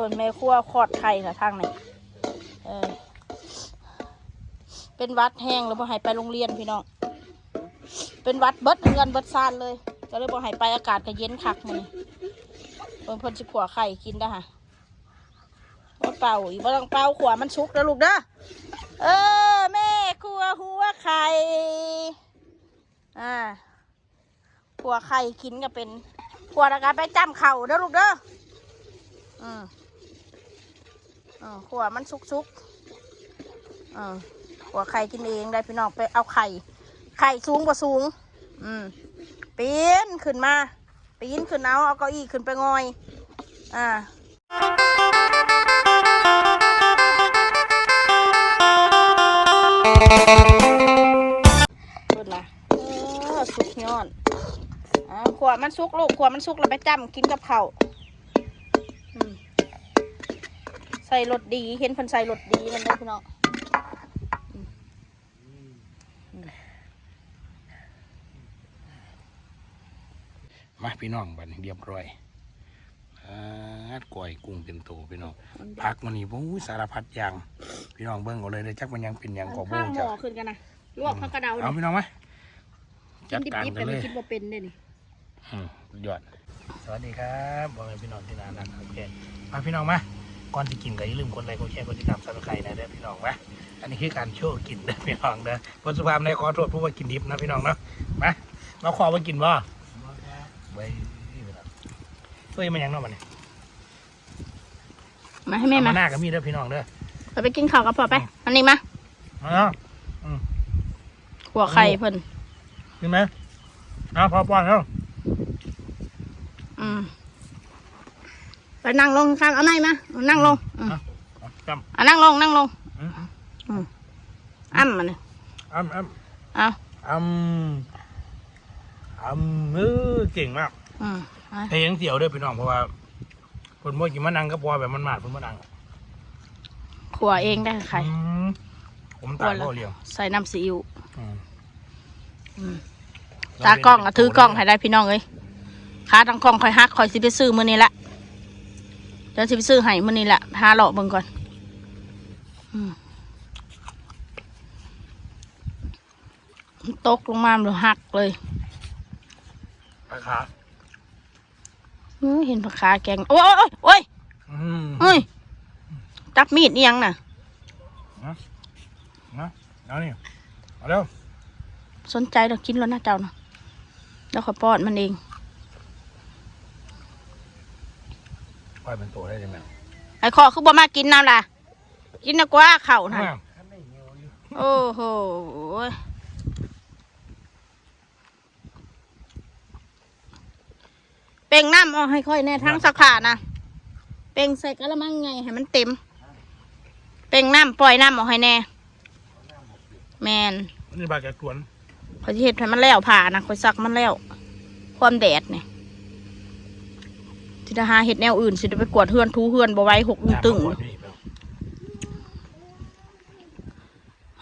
ส่วนแม่ครัวคอดไข่นะทางนี้เออเป็นวัดแห้งแล้วบ่ให้ไปโรงเรียนพี่น้อง เป็นวัดเบิดเรือนเบิดซานเลย ก็เลยบ่ให้ไปอากาศก็เย็นคักมื้อนี้เพิ่นเพิ่นสิขัวไข่กินได้ค่ะบ่เป่าอีกบ่ต้องเป่าขวามันชุกแล้วลูกเด้อ เออแม่ครัวหัวไข่ อ่าขัวไข่กินก็เป็นขัวแล้วก็ไปจ้ำเข่าเด้อลูกเด้อ อืม ขัวมันสุกๆอ่าขัวไข่กินเองได้พี่น้องไปเอาไข่ ไข่สูงกว่าสูง อืมปีนขึ้นมา ปีนขึ้นเอาเอาเก้าอี้ขึ้นไปงอย อ่าสุดนะเออสุกยอดอ่าขวดมันสุกลูกขวดมันสุกแล้วไปจ้ำกินกับเขา ใส่รสดีเห็นเพันใส่รสดีมันได้พี่น้องมาพี่น้องบัดนี้เรียบร้อยอ่าก่อยกุ้งเป็นโตพี่น้องผักมันนี่โอ้ยสารพัดอย่างพี่น้องเบิ่งเอาเลยเลยจักมันยังเป็นอย่างกอบูข้างหจ้ะม้อขึ้นกันนะลวกผักกระเดาเอาเนี่ยพี่น้องไหมกิจันดการดิบๆกัแต่นเลไม่ยกินบ่เป็นเลยนี่อืมสุดยอดสวัสดีครับบอกเลยพี่น้องที่น่ารักโอเคมาพี่น้องมา ก่อนที่กินก็อย่าลืมกดไลค์กดแชร์กดติดตามซับสไครต์นะเด้อพี่น้องนะอันนี้คือการโชว์กินเด้อพี่น้องเด้อผลสุภาพในขอโทษผู้ว่ากินดิบนะพี่น้องเนาะมามาขอว่ากินบ่ไว้เฮ้ยมันยังเนาะมันนี่มาให้แม่เอามามาหน้ากับมีเด้อพี่น้องเด้อเราไปกินข้าวกับพ่อไปอันนี้มาเอาเนาะขัวไข่เพิ่นกินไหมเอาพอป้อนแล้วอืมไป นั่งลงข้างเอาไหนมาเอานั่งลงอืมเอาจเอานั่งลงนั่งลงำอืมอ้ำมันเลยอ้ำอ้ำเอาอ้ำอ้ำเออเก่งมากอืมเอาเพลงเสียวด้วยพี่น้องเพราะว่าคนบ่กินมะนังก็ปล่อยแบบมันมาดคนมะนังขัวเองได้ไข่อืมผมตายก็เลี้ยงใส่น้ำซีอิ๊วอืมอืมตากล้องก็ถือกล้องให้ได้พี่น้องเอ้ยขาตั้งกล้องคอยฮักคอยสิไปซื้อมื้อนี้ละเดี๋ยวสิไปซื้อให้มื้อนี้ละหาเลาะเบิ่งก่อนอืมตกลงมามันหักเลยปลาขาเอ้ยเห็นผักขาแกง โอ้ยโอ้ยโอ้ยอืมเอ้ยจับมีดนี่ยังน่ะนะเอานี่เอาเร็วสนใจเรากินแล้วนะเจ้านะแล้วขอยป้อนมันเอง ปล่อยเป็นตัวได้ยังไงไอ้ขอคือบ่มากินน้ำล่ะ กินนะกว่าเข่าน่ะโอ้โหเป่งน้ำเอาให้ค่อยแน่ทั้งสักขานะเป่งใส่กระมังไงให้มันเต็ม เป่งน้ำปล่อยน้ำเอาให้แน่ แมนนี่บาดแกกวนเขาจะเห็ดให้มันแล้วผ่านะคอยซักมันแล้ว ความแดดเนี่ย ที่จะหาเห็ดแนวอื่นสิจะไปกวาดเฮือนทูเฮือนบ่ไหว้หกตึง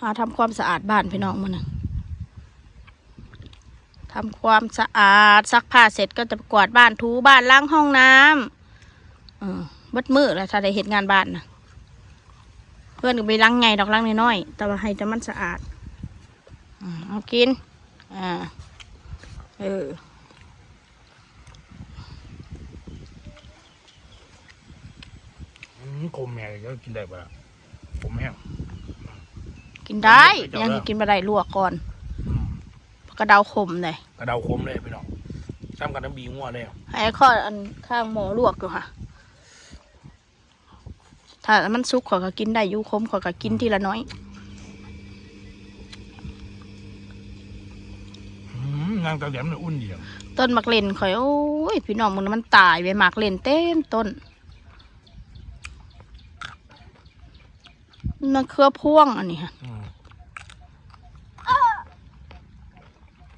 หาทำความสะอาดบ้านพี่น้องมันนะทำความสะอาดซักผ้าเสร็จก็จะกวาดบ้านถูบ้านล้างห้องน้ำเออเบิดมือแล้วถ้าได้เห็ดงานบ้านนะเพื่อนก็ไปล้างไงดอกล้างน้อยๆแต่ว่าให้แต่มันสะอาดอืมเอากินอ่าเออ อืมคมแม่ก็กินได้ปะล่ะผมแห้งกินได้ไม่เจ้ายังเด้อกินบะได้ลวกก่อนอืมกระเดาขมเลยกระเดาคมเลยพี่น้องซ้ำกันน้ำบีงัวเลยให้ข้ออันข้างหมอลวกอยู่ค่ะ ถ้ามันสุกขอยก็กินได้อยูคมขอยก็กินทีละน้อยอืมนางตาแหลมเนี่ยอุ่นเดียวต้นมักเล่นข่อยโอ้ยพี่น้องมึงน่ะมันตายไปมักเล่นเต็มต้น มันเครือพ่วงอันนี้ค่ะอืม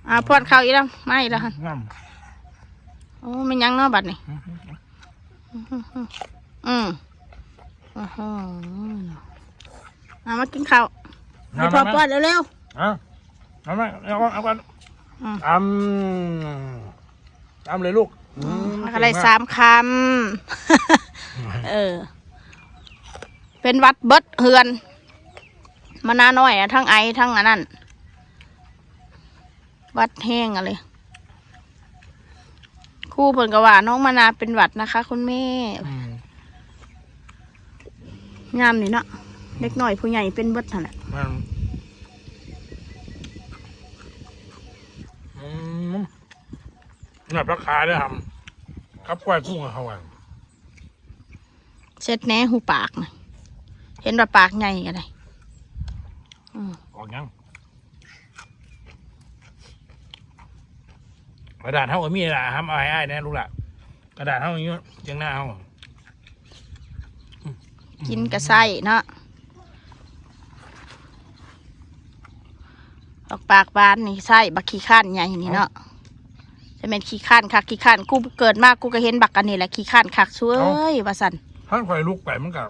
อ่าพอดเข้าวอีกแล้วไม่แล้วค่ะงามโอ้ไม่ยั้งเนาะบัดนี่อืมอืมโอ้โหเอามากินข้าวให้พอป้อนเร็วเอาเอามาเอาก่อนเอาก่อนอืมอ้ำอ้ำเลยลูกอืๆมมันก็ได้เก่งสามคำเออ เป็นวัดเบิดเฮือนมานาน้อยอะทั้งไอทั้งอันนั้นวัดแห้งอะไรครู่เพิ่นก็ว่าน้องมานาเป็นหวัดนะคะ คุณแม่อืมงามนี่เนาะเล็กน้อยผู้ใหญ่เป็นเบิดนั่นแหละมันอืมแบบราคาด้วยครับครับกล้วยกุ้งกับเขาอะเช็ดแหน่หูปากนะเห็นว่าปากใหญ่กันเลยอืมออกยังกระดาษเท่ากับมีดละทำเอาให้อ้ายแน่ลูกละกระดาษเท่าอย่างนี้เจียงหน้าเอากินกระไส้เนาะออกปากบานนี่ไส้บักขี้ข้านใหญ่นี่เนาะจะเป็นขี้ข้านคักขี้ข้านกูเกิดมากกูก็เห็นบักอันนี้แหละขี้ข้านคักช่วยว่าสันท่านคอยลุกไปมันกับ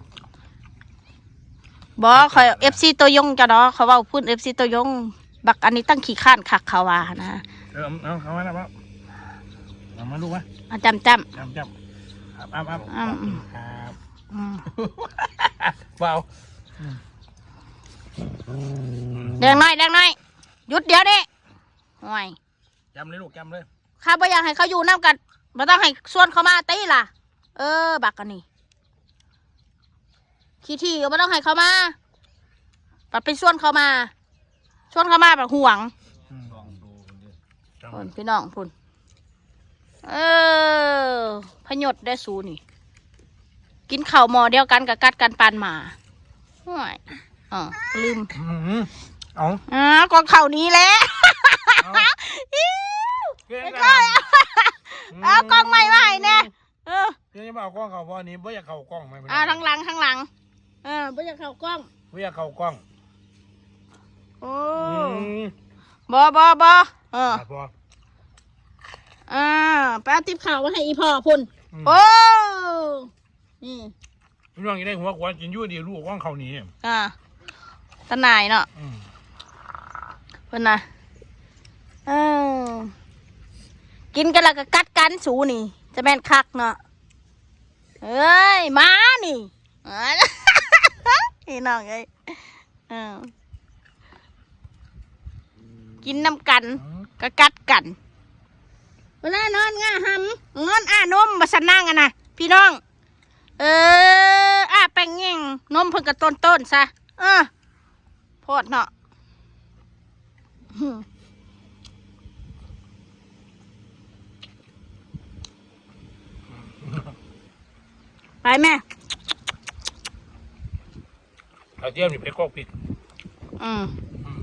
บอคอยเอฟซีตัวยงจ้ะเนาะเขาเว่าพูดเอฟซีตัวยง บักอันนี้ตั้งขี้ข้านคักเขาว่านะเออเอาเอาไว้นะพ่อเอามาลูกวะอะจำจจำจำครับอ้ำอ้ำอ้ำ ครับำอืมเบาแดงน้อยแดงน้อยหยุดเดี๋ยวนี้ห่วยจำเลยลูกจำเลย ข้าบ่อยากให้เขาอยู่น้ำกันไม่ต้องให้ส่วนเขามาตีล่ะ เออ บักกันนี่ ขี้ที่ก็ไม่ต้องให้เขามาปัดเป็นส่วนเขามาส่วนเขามาแบบห่วงจำพุ่นพี่น้องพุ่นเออพยศได้สูนี่ กินข้าวหมอเดียวกันกับกัดกันปานหมาห่วยอ๋อลืมอืมเอาอ่ากองข้าวนี้แหละเอาอิ๊วเก่งไม่จัใช่งเอากล้องใหม่มาให้แน่เออเก่งจะมาเอากล้องเขาบ่อันนี้บ่อยากเข้ากล้องไหมพี่น้อ่าทางหลังทางหลังเออไม่อยากเข้ากล้องบ่อยากเข้ากล้องโอ้อืมบอบอบอเออครับพ่ออ่าไปเอาติ๊บข่าวมาให้อีพ่อพุ่นอืมโอ้นี่พี่น้องอยังได้หัวกวนกินอยุ่ดีลูกกล้องเขาหนีอ่าตาหนายเนาะอืมเพิ่นนะเออกินกันแล้วก็กัดกันสูนี่ จะแม่นคักเนาะเอ้ยหมานี่อ่า พี่น้องเอ้ยเออกินน้ำกันก็กัดกัน เวลานอนง่าหำนอนอ้านมมาสนั่งอะนะพี่น้อง เอออ้าแป้งเง่งนมเพิ่งกระต้นต้นๆซะเออโพดเนาะไปแม่ เอาเทียมนี่ไปกอกผิดอืมอืม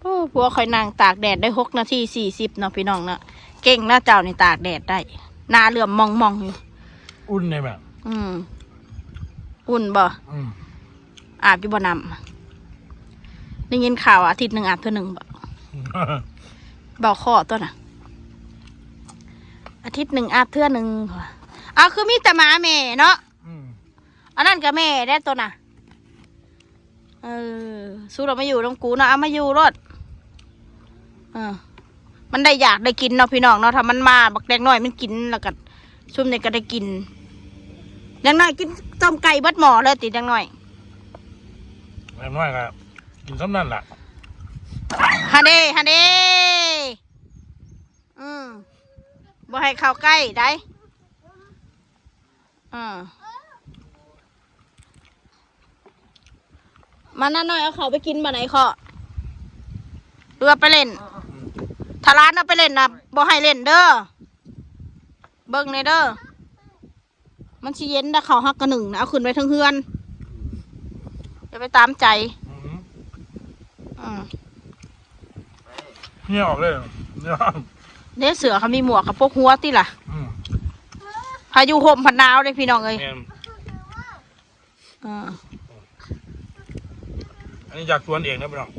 โอ้ผัวคอยนางตากแดดได้หกนาทีสี่สิบเนาะพี่น้องเนาะเก่งนะเจ้านี่ตากแดดได้หนาเหลื่อมมองมองๆอยู่ อุ่นเลยแบบอืม อุ่นบ่ อืมอาบอยู่บ่นำได้ยินข่าวอาทิตย์หนึ่งอาบเท่าหนึ่งบ่เบาข้อตัวน่ะ อาทิตย์หนึ่งอาบเท่าหนึ่งว่ะเอาคือมีแต่หมาแม่เนาะ อืมอันนั้นก็แม่ได้ตัวน่ะ เออสู้เรามาอยู่ตรงกูเนาะเอามาอยู่รถเออ มันได้อยากได้กินเนาะพี่น้องเนาะถ้ามันมาบักแดงน้อยมันกินแล้วก็ซุ่มเนี่ยก็ได้กินแดงน้อยกินต้มไก่เบัดหมอเลยติแดงน้อยแม่น้อยครับกินซ้ำนั่นล่ะฮันเดฮันเดอืมบ่ให้เข้าใกล้ได้อืม มานั่นหน่อยเอาเขาไปกินมาไหนขอเรือไปเล่นถ้าร้านเอาไปเล่นนะบ่ให้เล่นเด้อเบิ่งเลยเด้อมันสิเย็นนะเขาหักกระหนึ่งนะเอาขึ้นไปทั้งเฮือนอย่าไปตามใจอืมอืมเนี่ยออกเลยเนี่ยเด้เสือเขามีหมวกกับพวกหัวติล่ะอืมพายุห่มพันหนาวเลยพี่น้องเอ้ยเนี่ยอ่าอั นนี้จากสวนเองนะพี่น้อง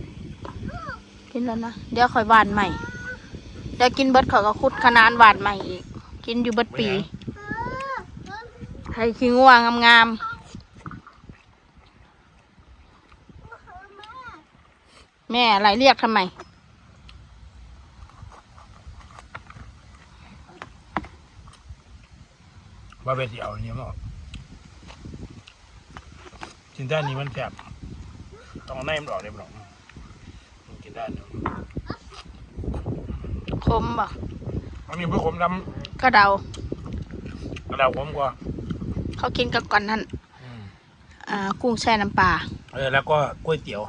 กินแล้วนะ เดี๋ยวค่อยหวานใหม่เดี๋ยวกินเบิดเขาก็คุดขนานหวานใหม่อีก กินอยู่เบิดปีให้ขี้ง่วงงามๆ แม่อะไรเรียกทำไมว่าไปสิเอาอันนี้มาออกกินด้านนี้มันแสบ ต้องเอาในมันออกได้บ่หรอกมันกินได้านเดียวคมบ่อันนี้เพื่อผมทกระเดาำกระดาษผมกว่าเขากินกับก่อนนั่นอืมอ่ากุ้งแช่น้ำปลาเออแล้วก็ก๋วยเตี๋ยว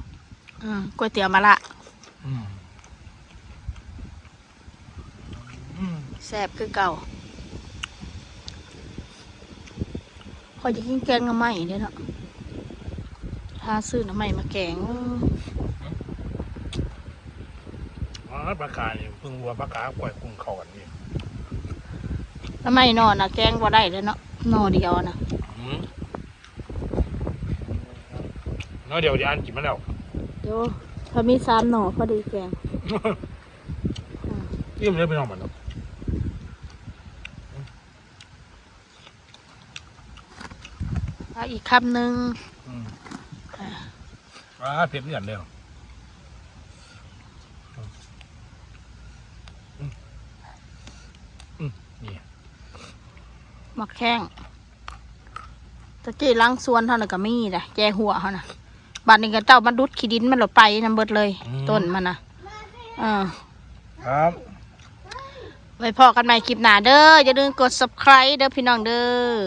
อืมก๋วยเตี๋ยวมะละอืมอืมแซ่บคือเก่าพอยจะกินแกงหน้ำไม้เด้อเนาะถ้าซื้อหน้ำไม้มาแกงอ๋อปลากาเนี่ยเพิ่งวัวปลากาปล่อยกุ้งเข้ากันนี่หน้ำไม้นอนนะแกงบ่ได้เลยเนาะหนอเดียวนะอืมเนาะเดี๋ยวเดี๋ยวอันกินมาแล้วเดี๋ยวถ้ามีสามหน่อพอดีแกงนี่มันจะเป็นของมันเนาะเอาอีกคำหนึ่ง อืมอ่าเผ็ดเหมือนกันเดียวอืมอืมนี่หมักแข้งตะกี้ล้างสวนเท่านั้นก็มีนะแจหัวเขานะบัดนี้ก็เจ้ามันดุดขี้ดินมันหลดไปนำเบิดเลย ต้นมันนะอ่าครับไว้พอกันใหม่คลิปหน้าเด้ออย่าลืมกด subscribe เด้อพี่น้องเด้อ